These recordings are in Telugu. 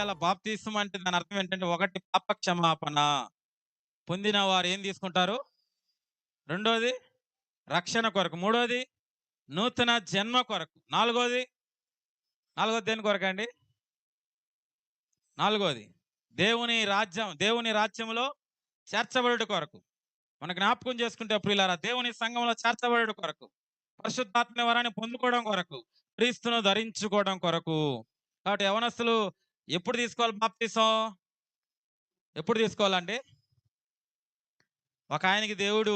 చేయాలా బాప్తీసం అంటే దాని అర్థం ఏంటంటే ఒకటి పాప క్షమాపణ పొందిన వారు ఏం తీసుకుంటారు? రెండోది రక్షణ కొరకు. మూడోది నూతన జన్మ కొరకు. నాలుగోది నాలుగోది దేని కొరకు అండి? నాలుగోది దేవుని రాజ్యం దేవుని రాజ్యంలో చేర్చబడుట కొరకు. మన జ్ఞాపకం చేసుకుంటే ప్రియులారా దేవుని సంఘంలో చేర్చబడుట కొరకు. పరిశుద్ధాత్మ వరాన్ని పొందుకోవడం కొరకు క్రీస్తును ధరించుకోవడం కొరకు. కాబట్టి యవనస్తులు ఎప్పుడు తీసుకోవాలి బాప్తీసం? ఎప్పుడు తీసుకోవాలండి? ఒక ఆయనకి దేవుడు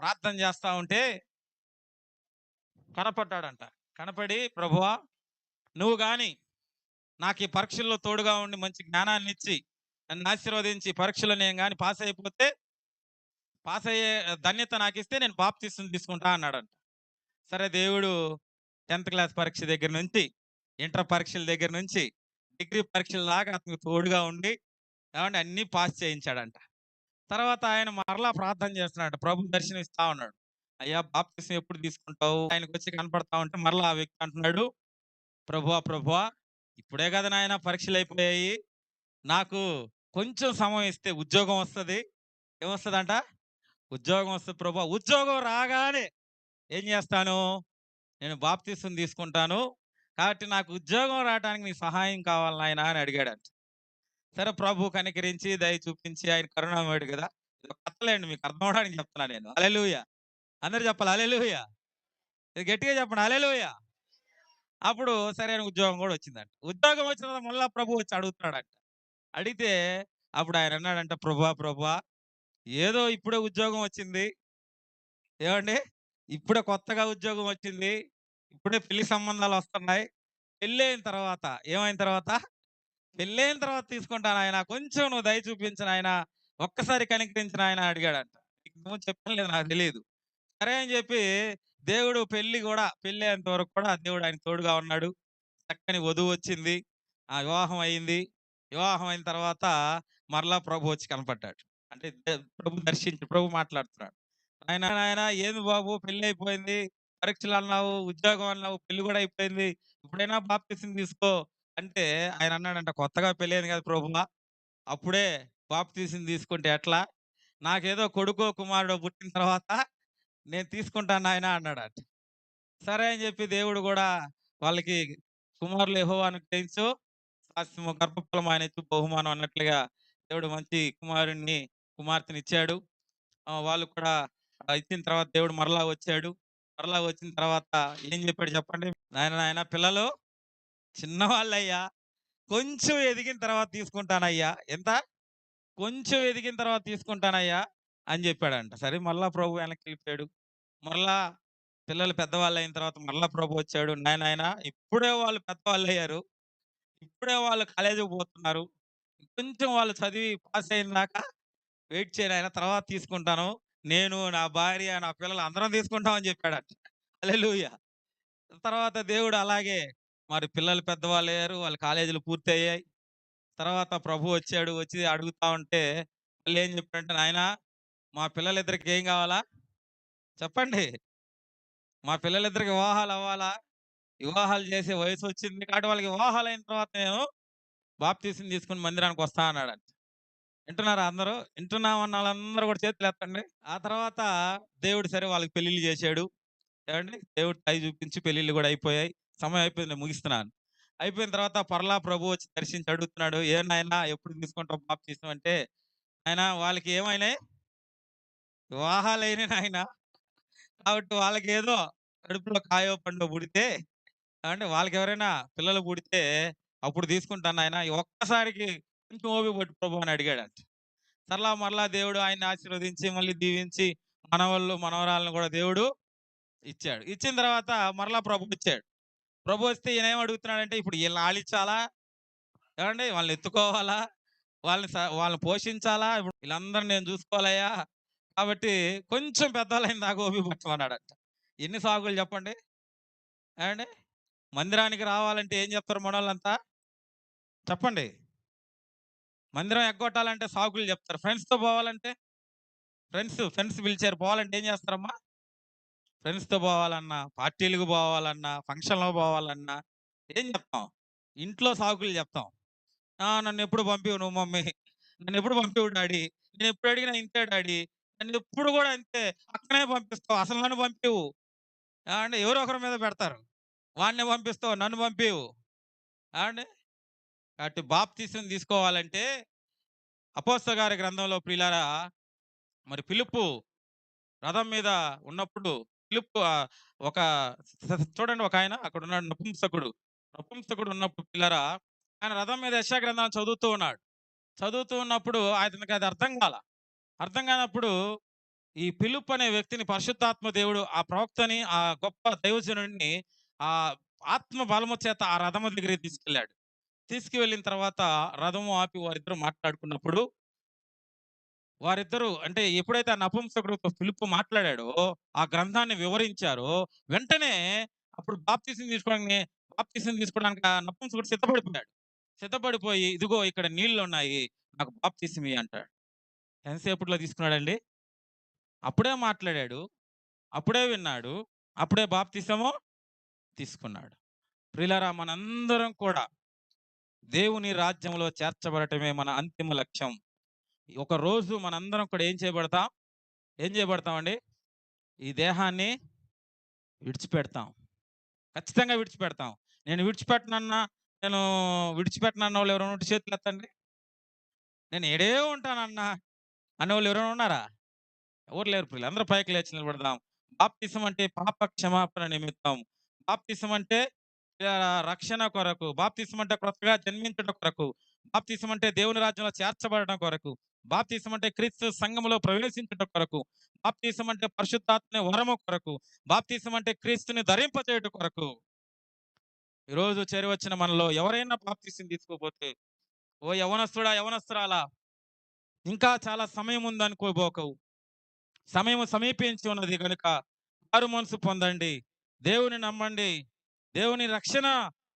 ప్రార్థన చేస్తా ఉంటే కనపడ్డాడంట. కనపడి ప్రభువా నువ్వు గాని నాకు ఈ పరీక్షల్లో తోడుగా ఉండి మంచి జ్ఞానాన్ని ఇచ్చి నన్ను ఆశీర్వదించి పరీక్షలో నేను కానీ పాస్ అయిపోతే పాస్ అయ్యే ధన్యత నాకు ఇస్తే నేను బాప్తీసం తీసుకుంటా అన్నాడంట. సరే దేవుడు టెన్త్ క్లాస్ పరీక్ష దగ్గర నుంచి ఇంటర్ పరీక్షల దగ్గర నుంచి డిగ్రీ పరీక్షల దాకా అతనికి తోడుగా ఉండి ఏమంటే అన్ని పాస్ చేయించాడంట. తర్వాత ఆయన మరలా ప్రార్థన చేస్తున్నాడు ప్రభు దర్శనం ఇస్తా ఉన్నాడు అయ్యా బాప్తిసం ఎప్పుడు తీసుకుంటావు? ఆయనకు వచ్చి కనపడతా ఉంటే మరలా ఆ వ్యక్తి అంటున్నాడు ప్రభువా ప్రభువా ఇప్పుడే కదా నాయన పరీక్షలు అయిపోయాయి నాకు కొంచెం సమయం ఇస్తే ఉద్యోగం వస్తుంది. ఏమొస్తుందంట? ఉద్యోగం వస్తుంది ప్రభు ఉద్యోగం రాగానే ఏం చేస్తాను? నేను బాప్తీసం తీసుకుంటాను కాబట్టి నాకు ఉద్యోగం రావడానికి నీ సహాయం కావాలి నాయన అని అడిగాడంట. సరే ప్రభు కనికరించి దయ చూపించి ఆయన కరుణామయుడు కదా. ఇది కథలేండి మీకు అర్థం అవడానికి చెప్తున్నా నేను. అలెలుయ అందరు చెప్పాలి అలెలుయ ఇది గట్టిగా చెప్పండి అలెలుయ అప్పుడు సరైన ఉద్యోగం కూడా వచ్చిందంట. ఉద్యోగం వచ్చిన తర్వాత మళ్ళా ప్రభు వచ్చి అడుగుతున్నాడంట. అడిగితే అప్పుడు ఆయన అన్నాడంట ప్రభా ప్రభా ఏదో ఇప్పుడే ఉద్యోగం వచ్చింది. ఏమండి? ఇప్పుడే కొత్తగా ఉద్యోగం వచ్చింది. ఇప్పుడే పెళ్ళి సంబంధాలు వస్తున్నాయి. పెళ్ళి అయిన తర్వాత ఏమైన తర్వాత? పెళ్ళి అయిన తర్వాత తీసుకుంటాను ఆయన కొంచెం నువ్వు దయ చూపించిన ఆయన ఒక్కసారి కనికరించిన ఆయన అడిగాడంట. నువ్వు చెప్పడం లేదు నాకు తెలియదు సరే అని చెప్పి దేవుడు పెళ్ళి కూడా పెళ్ళి అయ్యేంత వరకు కూడా దేవుడు ఆయన తోడుగా ఉన్నాడు. చక్కని వధువు వచ్చింది. ఆ వివాహం అయింది. వివాహం అయిన తర్వాత మరలా ప్రభు వచ్చి కనపడ్డాడు. అంటే ప్రభు దర్శించి ప్రభు మాట్లాడుతున్నాడు. ఆయన ఆయన ఏంది బాబు పెళ్ళి అయిపోయింది పరీక్షలు అన్నావు ఉద్యోగం అన్నావు పెళ్ళి కూడా అయిపోయింది. ఇప్పుడైనా బాప్తిసం తీసుకో అంటే ఆయన అన్నాడంట కొత్తగా పెళ్ళి అయింది కదా ప్రభువా అప్పుడే బాప్తిసం తీసుకుంటే ఎట్లా? నాకేదో కొడుకో కుమారుడో పుట్టిన తర్వాత నేను తీసుకుంటాను ఆయన అన్నాడట. సరే అని చెప్పి దేవుడు కూడా వాళ్ళకి కుమారులు ఎహో అనుగ్రహించు శాస్త్రము గర్భఫలం ఆయన బహుమానం అన్నట్లుగా దేవుడు మంచి కుమారుణ్ణి కుమార్తెని ఇచ్చాడు వాళ్ళు కూడా ఇచ్చిన తర్వాత దేవుడు మరలా వచ్చాడు. మరలా వచ్చిన తర్వాత ఏం చెప్పాడు చెప్పండి? నాయన నాయన పిల్లలు చిన్నవాళ్ళయ్యా. కొంచెం ఎదిగిన తర్వాత తీసుకుంటానయ్యా. ఎంత? కొంచెం ఎదిగిన తర్వాత తీసుకుంటానయ్యా అని చెప్పాడంట. సరే మరలా ప్రభు వెనక్కి వెళ్ళిపోయాడు మరలా పిల్లలు పెద్దవాళ్ళు అయిన తర్వాత మరలా ప్రభు వచ్చాడు. నాయన ఆయన ఇప్పుడే వాళ్ళు పెద్దవాళ్ళు అయ్యారు ఇప్పుడే వాళ్ళు కాలేజీకి పోతున్నారు. కొంచెం వాళ్ళు చదివి పాస్ అయిన దాకా వెయిట్ చేయను ఆయన తర్వాత తీసుకుంటాను. నేను నా భార్య నా పిల్లలు అందరం తీసుకుంటామని చెప్పాడట. అలెలుయ తర్వాత దేవుడు అలాగే మరి పిల్లలు పెద్దవాళ్ళు అయ్యారు వాళ్ళ కాలేజీలు పూర్తి అయ్యాయి తర్వాత ప్రభు వచ్చాడు వచ్చి అడుగుతా ఉంటే మళ్ళీ ఏం చెప్పాడంటే నాయన మా పిల్లలిద్దరికి ఏం కావాలా? చెప్పండి. మా పిల్లలిద్దరికి వివాహాలు అవ్వాలా? వివాహాలు చేసే వయసు వచ్చింది కాబట్టి వాళ్ళకి వివాహాలు అయిన తర్వాత నేను బాప్తీసం తీసుకుని మందిరానికి వస్తా అన్నాడంట. వింటున్నారా అందరూ? వింటున్నామన్న వాళ్ళందరూ కూడా చేతులు ఎత్తండి. ఆ తర్వాత దేవుడు సరే వాళ్ళకి పెళ్ళిళ్ళు చేశాడు. ఏమండి? దేవుడు టై చూపించి పెళ్ళిళ్ళు కూడా అయిపోయాయి. సమయం అయిపోయింది నేను ముగిస్తున్నాను. అయిపోయిన తర్వాత పర్లా ప్రభు వచ్చి దర్శించి అడుగుతున్నాడు ఏ నాయనా ఎప్పుడు తీసుకుంటావు బాప్తీసం? అంటే ఆయన వాళ్ళకి ఏమైనాయి? వివాహాలైన ఆయన కాబట్టి వాళ్ళకి ఏదో కడుపులో కాయో పండు పుడితే అంటే వాళ్ళకి ఎవరైనా పిల్లలు పుడితే అప్పుడు తీసుకుంటాను ఆయన ఒక్కసారికి కొంచెం ఓపి పట్టు ప్రభు అని అడిగాడంట. సరళ మరలా దేవుడు ఆయన్ని ఆశీర్వదించి మళ్ళీ దీవించి మనవళ్ళు మనవరాలను కూడా దేవుడు ఇచ్చాడు. ఇచ్చిన తర్వాత మరలా ప్రభు ఇచ్చాడు ప్రభు వస్తే ఈయన ఏం అడుగుతున్నాడంటే ఇప్పుడు వీళ్ళని ఆలించాలా? ఏమండి వాళ్ళని ఎత్తుకోవాలా? వాళ్ళని వాళ్ళని పోషించాలా? ఇప్పుడు వీళ్ళందరిని నేను చూసుకోవాలయ్యా? కాబట్టి కొంచెం పెద్దవాళ్ళైన దాకా ఓపి పట్టమన్నాడట ఎన్ని సాగులు చెప్పండి? ఏమండి? మందిరానికి రావాలంటే ఏం చెప్తారు మనోళ్ళంతా? చెప్పండి. మందిరం ఎగ్గొట్టాలంటే సాకులు చెప్తారు ఫ్రెండ్స్తో పోవాలంటే ఫ్రెండ్స్ ఫ్రెండ్స్ పిలిచారు పోవాలంటే ఏం చేస్తారమ్మా ఫ్రెండ్స్తో పోవాలన్నా పార్టీలకు పోవాలన్నా ఫంక్షన్లో పోవాలన్నా ఏం చెప్తాం ఇంట్లో సాకులు చెప్తాం ఆ! నన్నెప్పుడు పంపివు నువ్వు మమ్మీ. నన్ను ఎప్పుడు పంపివు డాడీ. నేనెప్పుడు అడిగినా ఇంతే డాడీ. నన్నెప్పుడు కూడా అంతే. అక్కనే పంపిస్తావు. అసలు నన్ను పంపివు అంటే ఎవరో ఒకరి మీద పెడతారు. వాడినే పంపిస్తావు. నన్ను పంపివు అంటే కాబట్టి బాప్తీసం తీసుకోవాలంటే అపోస్తల గారి గ్రంథంలో ప్రిలారా మరి పిలుపు రథం మీద ఉన్నప్పుడు పిలుపు ఒక చూడండి ఒక ఆయన అక్కడ ఉన్నాడు అక్కడున్నాడు నపుంసకుడు. నపుంసకుడు ఉన్నప్పుడు పిల్లరా ఆయన రథం మీద యశా గ్రంథం చదువుతూ ఉన్నాడు. చదువుతూ ఉన్నప్పుడు ఆయనకి అది అర్థం కాల. అర్థం కానప్పుడు ఈ పిలుపు అనే వ్యక్తిని పరిశుద్ధాత్మ దేవుడు ఆ ప్రవక్తని, ఆ గొప్ప దైవజనుడిని ఆ ఆత్మ బలము చేత ఆ రథము దగ్గరికి తీసుకెళ్ళాడు. తీసుకువెళ్ళిన తర్వాత రథము ఆపి వారిద్దరూ మాట్లాడుకున్నప్పుడు వారిద్దరూ అంటే ఎప్పుడైతే ఆ నపుంసకుడితో పిలుపు మాట్లాడాడో, ఆ గ్రంథాన్ని వివరించారో, వెంటనే అప్పుడు బాప్తీసం తీసుకోవడానికి బాప్తీసం తీసుకోవడానికి ఆ నపుంసకుడు సిద్ధపడిపోయాడు. సిద్ధపడిపోయి, "ఇదిగో ఇక్కడ నీళ్ళు ఉన్నాయి నాకు బాప్తీసమి అంటాడు. ఎంతసేపట్లో తీసుకున్నాడండి? అప్పుడే మాట్లాడాడు. అప్పుడే విన్నాడు. అప్పుడే బాప్తీసమో తీసుకున్నాడు. ప్రిలరా మనందరం కూడా దేవుని రాజ్యంలో చేర్చబడటమే మన అంతిమ లక్ష్యం. ఒక రోజు మనందరం కూడా ఏం చేయబడతాం? ఏం చేయబడతామండి? ఈ దేహాన్ని విడిచిపెడతాం. ఖచ్చితంగా విడిచిపెడతాం. నేను విడిచిపెట్టనన్నా, నేను విడిచిపెట్టనన్నోళ్ళు ఎవరైనా ఉంటే చేతులెత్తండి. నేను ఏడే ఉంటానన్నా అనేవాళ్ళు ఎవరైనా ఉన్నారా? ఎవరు లేరు పిల్లలు అందరూ పైకి లేచి నిలబడదాం. బాప్తిసం అంటే పాప క్షమాపణ నిమిత్తం. బాప్తిసం అంటే రక్షణ కొరకు. బాప్తిసం అంటే కొత్తగా జన్మించుట కొరకు. బాప్తిసం అంటే దేవుని రాజ్యంలో చేర్చబడడం కొరకు. బాప్తిసం అంటే క్రీస్తు సంఘంలో ప్రవేశించుట కొరకు. బాప్తిసం అంటే వరము కొరకు. బాప్తిసం అంటే క్రీస్తుని ధరింపచేయటం కొరకు. ఈరోజు చేరివచ్చిన మనలో ఎవరైనా బాప్తిసం తీసుకోపోతే, ఓ యవనస్తుడా యవనస్తురాలా ఇంకా చాలా సమయం ఉందనుకోబోకవు సమయం సమీపించి ఉన్నది కనుక మారు మనసు పొందండి. దేవుని నమ్మండి. దేవుని రక్షణ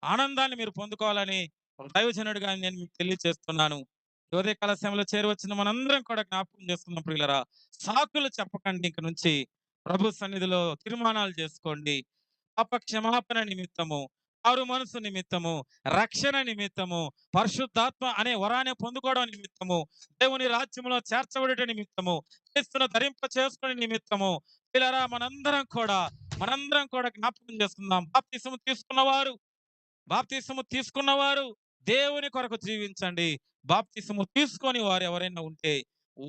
ఆనందాన్ని మీరు పొందుకోవాలని ఒక దైవజనుడిగా నేను మీకు తెలియజేస్తున్నాను. ఈ కళాశాలలో చేరవచ్చిన మనందరం కూడా జ్ఞాపకం చేసుకున్నాం ప్రియులరా సాకులు చెప్పకండి ఇంక నుంచి. ప్రభు సన్నిధిలో తీర్మానాలు చేసుకోండి. పాప క్షమాపణ నిమిత్తము, ఆరు మనసు నిమిత్తము, రక్షణ నిమిత్తము, పరిశుద్ధాత్మ అనే వరాన్ని పొందుకోవడం నిమిత్తము, దేవుని రాజ్యంలో చేర్చబడుట నిమిత్తము, క్రీస్తును ధరింప చేసుకునే నిమిత్తము పిల్లరా మనందరం కూడా మనందరం కూడా జ్ఞాపకం చేసుకుందాం. బాప్తిసము తీసుకున్నవారు బాప్తిసము తీసుకున్నవారు దేవుని కొరకు జీవించండి. బాప్తిసము తీసుకొని వారు ఎవరైనా ఉంటే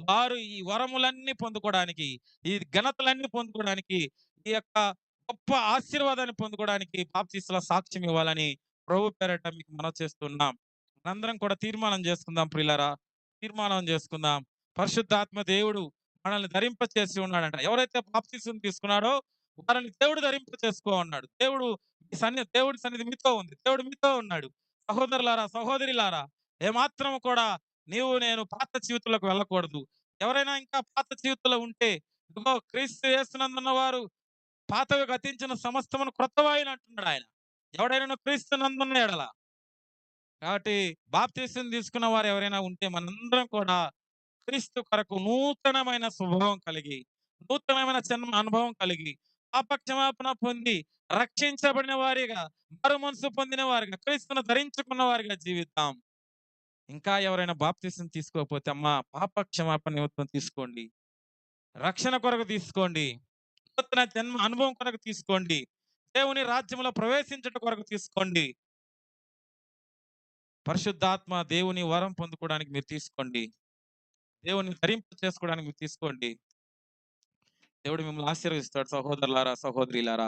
వారు ఈ వరములన్నీ పొందుకోవడానికి, ఈ ఘనతలన్నీ పొందుకోవడానికి, ఈ యొక్క గొప్ప ఆశీర్వాదాన్ని పొందుకోవడానికి బాప్తిస్మల సాక్ష్యం ఇవ్వాలని ప్రభు పేరట మీకు మనం చేస్తున్నాం. మనందరం కూడా తీర్మానం చేసుకుందాం ప్రియులారా. తీర్మానం చేసుకుందాం. పరిశుద్ధాత్మ దేవుడు మనల్ని ధరింప చేసి ఉన్నాడంట. ఎవరైతే బాప్తిసం తీసుకున్నాడో వారిని దేవుడు ధరింప చేసుకో అన్నాడు. దేవుడు మీ సన్ని దేవుడి సన్నిధి మీతో ఉంది. దేవుడు మీతో ఉన్నాడు. సహోదరులారా, సహోదరిలారా ఏమాత్రం కూడా నీవు నేను పాత జీవితంలోకి వెళ్ళకూడదు. ఎవరైనా ఇంకా పాత జీవితంలో ఉంటే ఇదిగో క్రీస్తు యేసునందున్న వారు పాతవి గతించిన సమస్తమును క్రొత్తవాయిని అంటున్నాడు ఆయన. ఎవడైనా క్రీస్తు నందున్న ఎడల. కాబట్టి బాప్తీసం తీసుకున్న వారు ఎవరైనా ఉంటే మనందరం కూడా క్రీస్తు కొరకు నూతనమైన స్వభావం కలిగి, నూతనమైన చిన్న అనుభవం కలిగి, పాప క్షమాపణ పొంది, రక్షించబడిన వారిగా, మారు మనసు పొందిన వారిగా, క్రీస్తును ధరించుకున్న వారిగా జీవితాం ఇంకా ఎవరైనా బాప్తిసం తీసుకోకపోతే అమ్మా పాప క్షమాపణ నిమిత్తం తీసుకోండి. రక్షణ కొరకు తీసుకోండి. నూతన జన్మ అనుభవం కొరకు తీసుకోండి. దేవుని రాజ్యంలో ప్రవేశించుట కొరకు తీసుకోండి. పరిశుద్ధాత్మ దేవుని వరం పొందుకోవడానికి మీరు తీసుకోండి. దేవుని ధరింపు చేసుకోవడానికి మీరు తీసుకోండి. దేవుడు మిమ్మల్ని ఆశీర్వదిస్తాడు సహోదరులారా, సహోదరిలారా.